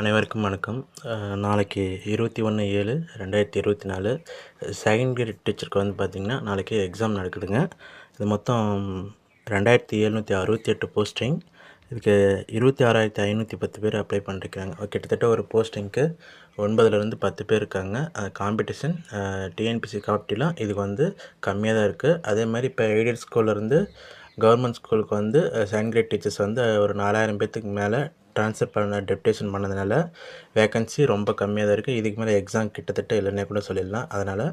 அனைவருக்கும் வணக்கம். நாளைக்கு இருபத்தி ஒன்று ஏழு ரெண்டாயிரத்தி இருபத்தி நாலு செகண்ட் கிரேட் டீச்சருக்கு வந்து பார்த்திங்கன்னா நாளைக்கு எக்ஸாம் நடக்குதுங்க. இது மொத்தம் ரெண்டாயிரத்தி எழுநூற்றி அறுபத்தி எட்டு போஸ்டிங் இதுக்கு இருபத்தி ஆறாயிரத்தி ஐநூற்றி பத்து பேர் அப்ளை பண்ணிருக்காங்க. கிட்டத்தட்ட ஒரு போஸ்டிங்க்கு ஒன்பதுலேருந்து பத்து பேர் இருக்காங்க. காம்படிஷன் டிஎன்பிசி காப்டிலாம் இதுக்கு வந்து கம்மியாக தான் இருக்குது அதே மாதிரி இப்போ எய்டட் ஸ்கூல்லேருந்து கவர்மெண்ட் ஸ்கூலுக்கு வந்து செகண்ட் கிரேட் டீச்சர்ஸ் வந்து ஒரு நாலாயிரம் பேர்த்துக்கு மேலே ட்ரான்ஸ்ஃபர் பண்ண டெப்டேஷன் பண்ணதுனால வேக்கன்சி ரொம்ப கம்மியாக தான் இருக்குது இதுக்கு மேலே எக்ஸாம் கிட்டத்தட்ட இல்லைன்னே கூட சொல்லிடலாம். அதனால்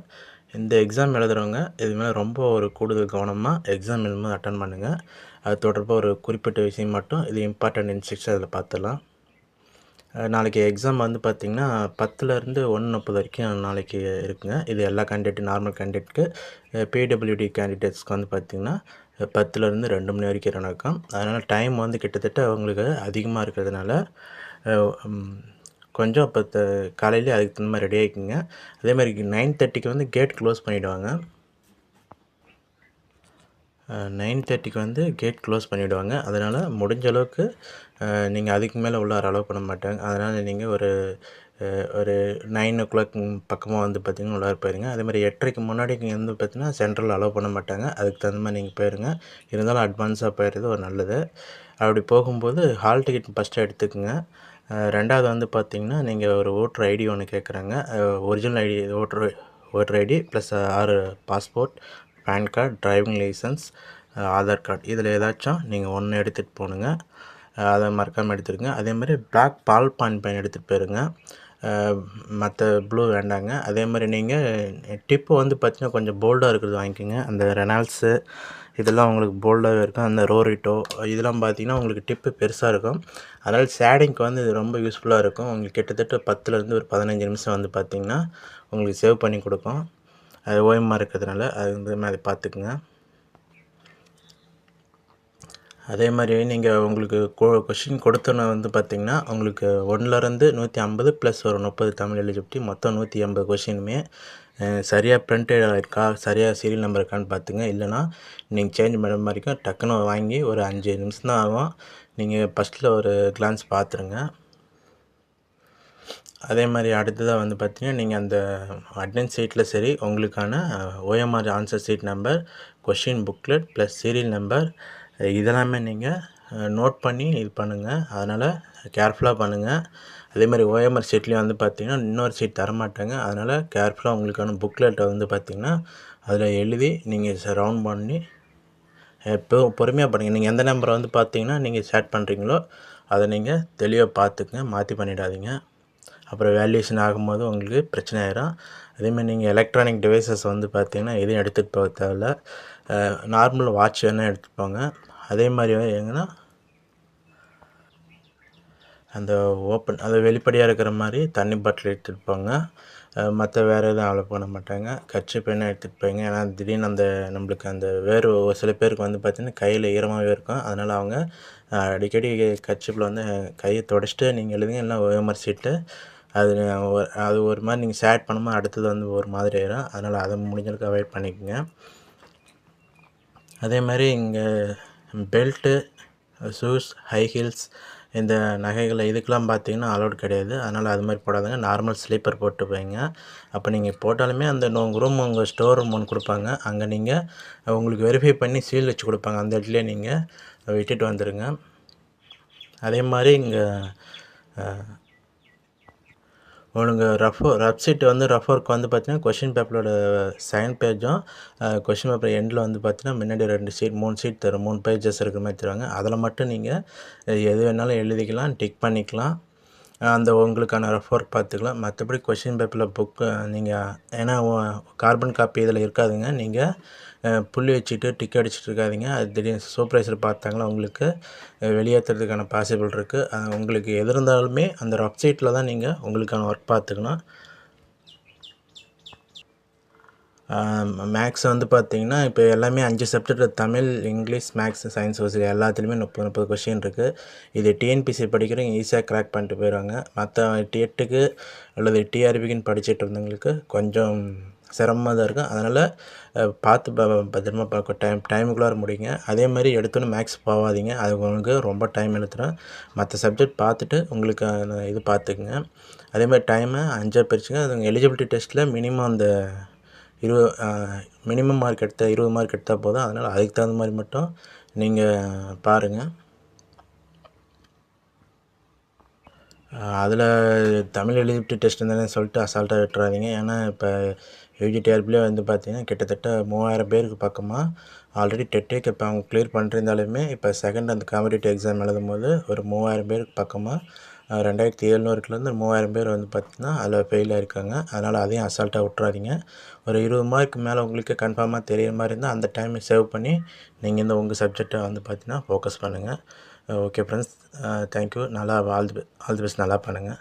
இந்த எக்ஸாம் எழுதுகிறவங்க இது மேலே ரொம்ப ஒரு கூடுதல் கவனமாக எக்ஸாம் எழுதும்போது அட்டன் பண்ணுங்கள் அது தொடர்பாக ஒரு குறிப்பிட்ட விஷயம் மட்டும் இது இம்பார்ட்டன்ட் இன்ஸ்ட்ரக்ஷன் அதில் பார்த்துடலாம். நாளைக்கு எக்ஸாம் வந்து பார்த்திங்கன்னா பத்துலேருந்து ஒன்று முப்பது வரைக்கும் நாளைக்கு இருக்குங்க. இது எல்லா கேண்டிடேட் நார்மல் கேண்டிடேட்க்கு பிடபிள்யூடி கேண்டிடேட்ஸ்க்கு வந்து பார்த்திங்கன்னா பத்துலேருந்து ரெண்டு மணி வரைக்கும் நடக்கும். அதனால் டைம் வந்து கிட்டத்தட்ட அவங்களுக்கு அதிகமாக இருக்கிறதுனால கொஞ்சம் இப்போ காலையிலே அதுக்கு தகுந்த மாதிரி ரெடி ஆகிக்குங்க அதே மாதிரி நைன் தேர்ட்டிக்கு வந்து கேட் க்ளோஸ் பண்ணிவிடுவாங்க நைன் தேர்ட்டிக்கு வந்து கேட் க்ளோஸ் பண்ணிவிடுவாங்க அதனால் முடிஞ்ச அளவுக்கு நீங்கள் அதுக்கு மேலே உள்ளார அலோவ் பண்ண மாட்டாங்க. அதனால் நீங்கள் ஒரு ஒரு நைன் ஓ கிளாக் பக்கமாக வந்து பார்த்திங்கன்னா உள்ளார போயிருங்க. அதேமாதிரி எட்டரைக்கு முன்னாடி நீங்கள் வந்து பார்த்தீங்கன்னா சென்ட்ரல் அலோவ் பண்ண மாட்டாங்க. அதுக்கு தகுந்த மாதிரி நீங்கள் போயிருங்க. இருந்தாலும் அட்வான்ஸாக போயிடுறது ஒரு நல்லது. அப்படி போகும்போது ஹால் டிக்கெட் ஃபஸ்ட்டு எடுத்துக்கோங்க. ரெண்டாவது வந்து பார்த்திங்கன்னா நீங்கள் ஒரு ஓட்டர் ஐடி ஒன்று கேட்குறாங்க original ID voter voter ID plus ஆறு passport PAN card driving licence Aadhaar card. இதில் ஏதாச்சும் நீங்கள் ஒன்று எடுத்துகிட்டு போகணுங்க. அதை மறக்காமல் எடுத்துருங்க அதே மாதிரி பிளாக் பால் பான் பேன் எடுத்துகிட்டு போயிருங்க. மற்ற ப்ளூ வேண்டாங்க. அதே மாதிரி நீங்கள் டிப்பு வந்து பார்த்தீங்கன்னா கொஞ்சம் போல்டாக இருக்கிறது வாங்கிக்கோங்க. அந்த ரெனால்ஸு இதெல்லாம் உங்களுக்கு போல்டாகவே இருக்கும். அந்த ரோரிட்டோ இதெல்லாம் பார்த்தீங்கன்னா உங்களுக்கு டிப்பு பெருசாக இருக்கும். அதனால் ஷேடிங்க்கு வந்து இது ரொம்ப யூஸ்ஃபுல்லாக இருக்கும். உங்களுக்கு கிட்டத்தட்ட பத்துலேருந்து ஒரு பதினஞ்சு நிமிஷம் வந்து பார்த்தீங்கன்னா உங்களுக்கு சேவ் பண்ணி கொடுக்கும். அது ஓயமாக இருக்கிறதுனால அது வந்து மாதிரி பார்த்துக்குங்க. அதே மாதிரி நீங்கள் உங்களுக்கு கொஷின் கொடுத்தோன்னு வந்து பார்த்தீங்கன்னா உங்களுக்கு ஒன்றுலேருந்து நூற்றி ஐம்பது ப்ளஸ் ஒரு முப்பது தமிழ் எலிஜிபிலிட்டி மொத்தம் நூற்றி ஐம்பது கொஷினுமே சரியாக பிரிண்டட் இருக்கா சரியாக சீரியல் நம்பர் இருக்கான்னு பார்த்துங்க. இல்லைனா நீங்கள் சேஞ்ச் பண்ணுற மாதிரி இருக்கும் டக்குன்னு வாங்கி ஒரு அஞ்சு நிமிஷம் தான் ஆகும் நீங்கள் ஃபஸ்ட்டில் ஒரு கிளான்ஸ் பார்த்துருங்க. அதே மாதிரி அடுத்ததாக வந்து பார்த்தீங்கன்னா நீங்கள் அந்த அட்னன்ஸ் சீட்டில் சரி உங்களுக்கான OMR answer sheet number question booklet plus serial number இதெல்லாமே நீங்கள் நோட் பண்ணி இது பண்ணுங்கள் அதனால் கேர்ஃபுல்லாக பண்ணுங்கள் அதே மாதிரி ஓஎம்ஆர் சீட்லேயும் வந்து பார்த்தீங்கன்னா இன்னொரு சீட் தரமாட்டாங்க. அதனால் கேர்ஃபுல்லாக உங்களுக்கான புக்லெட்டை வந்து பார்த்தீங்கன்னா அதில் எழுதி நீங்கள் ரவுண்ட் பண்ணி எப்போ பொறுமையாக பண்ணுங்கள் நீங்கள் எந்த நம்பரை வந்து பார்த்தீங்கன்னா நீங்கள் சேட் பண்ணுறீங்களோ அதை நீங்கள் தெளிவாக பார்த்துக்குங்க மாற்றி பண்ணிடாதீங்க. அப்புறம் வேல்யூஷன் ஆகும்போது உங்களுக்கு பிரச்சனை ஆயிரும். அதேமாதிரி நீங்கள் எலக்ட்ரானிக் டிவைசஸ் வந்து பார்த்தீங்கன்னா எதையும் எடுத்துகிட்டு போக தேவையில்ல. நார்மல் வாட்ச் வேணால் எடுத்துகிட்டு போங்க. அதே மாதிரி எங்கன்னா அந்த ஓப்பன் அது வெளிப்படையாக இருக்கிற மாதிரி தண்ணி பாட்டில் எடுத்துகிட்டு போங்க. மற்ற வேறு எதுவும் அவ்வளோ பண்ண மாட்டாங்க. கட்சி பெண்ணை எடுத்துகிட்டு போய்ங்க ஏன்னா திடீர்னு அந்த நம்மளுக்கு அந்த வேறு ஒரு சில பேருக்கு வந்து பார்த்திங்கன்னா கையில் ஈரமாகவே இருக்கும். அதனால் அவங்க அடிக்கடி கட்சிப்பில் வந்து கையை தொடச்சிட்டு நீங்கள் எழுதுங்க. இல்லை விமர்சிட்டு அது ஒரு- அது ஒரு மாதிரி நீங்கள் ஷேர் பண்ணும்போது அடுத்தது வந்து ஒரு மாதிரி ஆயிடும் அதனால் அதை முடிஞ்சளவுக்கு அவாய்ட் பண்ணிக்கோங்க. அதே மாதிரி இங்கே பெல்ட்டு ஷூஸ் ஹை ஹீல்ஸ் இந்த நகைகளை இதுக்கெல்லாம் பார்த்தீங்கன்னா அலோட் கிடையாது. அதனால் அது மாதிரி போடாதுங்க. நார்மல் ஸ்லீப்பர் போட்டு போய்ங்க அப்போ நீங்கள் போட்டாலுமே அந்த உங்கள் ரூம் உங்கள் ஸ்டோர் ரூம் ஒன்று கொடுப்பாங்க. அங்கே நீங்கள் உங்களுக்கு வெரிஃபை பண்ணி சீல் வச்சு கொடுப்பாங்க. அந்த இடத்துலேயே நீங்கள் விட்டுட்டு வந்துடுங்க அதே மாதிரி இங்கே உனக்கு ரஃப் ரஃப் வந்து ரஃப் ஒர்க் வந்து பார்த்தீங்கன்னா கொஷின் பேப்பரோட சைன் பேஜும் கொஷின் பேப்பர் எண்டில் வந்து பார்த்தீங்கன்னா முன்னாடி ரெண்டு சீட் மூணு சீட் தரும் மூணு பேஜஸ் இருக்கிற மாதிரி தருவாங்க. அதில் மட்டும் நீங்கள் எது வேணாலும் எழுதிக்கலாம் டிக் பண்ணிக்கலாம். அந்த உங்களுக்கான ரஃப் ஒர்க் பார்த்துக்கலாம் மற்றபடி கொஷின் பேப்பரில் புக்கு நீங்கள் ஏன்னா கார்பன் காப்பி இதில் இருக்காதுங்க. நீங்கள் புள்ளி வச்சுட்டு டிக் அடிச்சுட்டு இருக்காதிங்க. அது திடீர்னு சூப்பர்வைசர் பார்த்தாங்களா உங்களுக்கு வெளியேற்றுறதுக்கான பாசிபிள் இருக்குது உங்களுக்கு எது இருந்தாலுமே அந்த வெப்சைட்டில் தான் நீங்கள் உங்களுக்கான ஒர்க் பார்த்துக்கணும் மேக்ஸ் வந்து பார்த்திங்கன்னா இப்போ எல்லாமே அஞ்சு subject Tamil English maths science social எல்லாத்துலேயுமே முப்பது முப்பது கொஷின் இருக்குது இது டிஎன்பிசி படிக்கிறவங்க ஈஸியாக கிராக் பண்ணிட்டு போயிடுவாங்க மற்ற எட்டுக்கு அல்லது டிஆர்பிக்குன்னு படிச்சுட்டு இருந்தவங்களுக்கு கொஞ்சம் சிரமமாக தான் இருக்கும். அதனால் பார்த்து ப பத்திரமா பார்க்க டைம் டைமுக்குள்ளார முடியுங்க. அதே மாதிரி எடுத்தோன்னே மேக்ஸ் போகாதீங்க. அது உங்களுக்கு ரொம்ப டைம் இழுத்துரும். மற்ற சப்ஜெக்ட் பார்த்துட்டு உங்களுக்கு இது பார்த்துக்குங்க. அதே மாதிரி டைமை அஞ்சாக பிரிச்சுங்க அது எலிஜிபிலிட்டி டெஸ்ட்டில் மினிமம் அந்த இருபது மினிமம் மார்க் எடுத்தால் இருபது மார்க் எடுத்தால் போதும். அதனால் அதுக்கு தகுந்த மாதிரி மட்டும் நீங்கள் பாருங்கள் அதில் தமிழ் எழுதிட்டு டெஸ்ட் தானே சொல்லிட்டு அசால்ட்டாக விட்டுறாதீங்க. ஏன்னா இப்போ யூஜிடிஆர்பிலே வந்து பார்த்தீங்கன்னா கிட்டத்தட்ட மூவாயிரம் பேருக்கு பக்கமாக ஆல்ரெடி டெட்டேக்கு இப்போ அவங்க கிளியர் பண்ணிருந்தாலுமே இப்போ செகண்ட் அந்த காம்படிட்டிவ் எக்ஸாம் எழுதும் போது ஒரு மூவாயிரம் பேருக்கு பக்கமாக ரெண்டாயிரத்தி எழுநூறுக்குலேருந்து மூவாயிரம் பேர் வந்து பார்த்திங்கன்னா அதில் ஃபெயில் இருக்காங்க அதனால் அதையும் அசால்ட்டாக விட்றாதீங்க ஒரு இருபது மார்க் மேலே உங்களுக்கு கன்ஃபார்மாக தெரியிற மாதிரி இருந்தால் அந்த டைமை சேவ் பண்ணி நீங்கள் இந்த உங்கள் சப்ஜெக்டை வந்து பார்த்தீங்கன்னா ஃபோக்கஸ் பண்ணுங்கள் ஓகே ஃப்ரெண்ட்ஸ் தேங்க்யூ நல்லா all the all the best நல்லா பண்ணுங்கள்